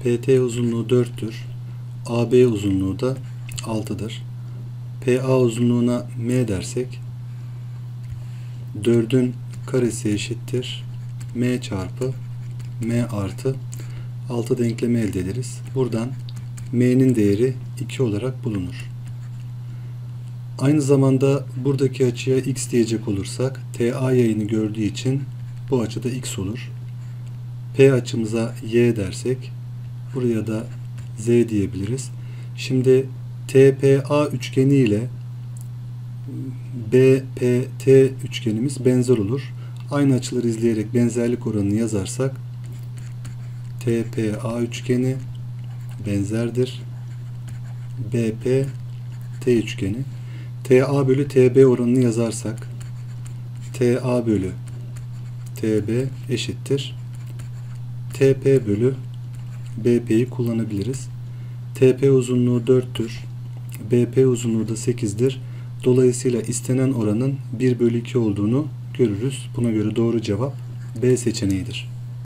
PT uzunluğu 4'tür. AB uzunluğu da 6'dır. PA uzunluğuna M dersek 4'ün karesi eşittir. M çarpı M artı 6 denklemi elde ederiz. Buradan M'nin değeri 2 olarak bulunur. Aynı zamanda buradaki açıya x diyecek olursak TA yayını gördüğü için bu açıda x olur. P açımıza y dersek buraya da z diyebiliriz. Şimdi TPA üçgeni ile BPT üçgenimiz benzer olur. Aynı açıları izleyerek benzerlik oranını yazarsak TPA üçgeni benzerdir. BP T üçgeni. TA bölü TB oranını yazarsak TA bölü TB eşittir. TP bölü BP'yi kullanabiliriz. TP uzunluğu 4'tür. BP uzunluğu da 8'dir. Dolayısıyla istenen oranın 1 bölü 2 olduğunu görürüz. Buna göre doğru cevap B seçeneğidir.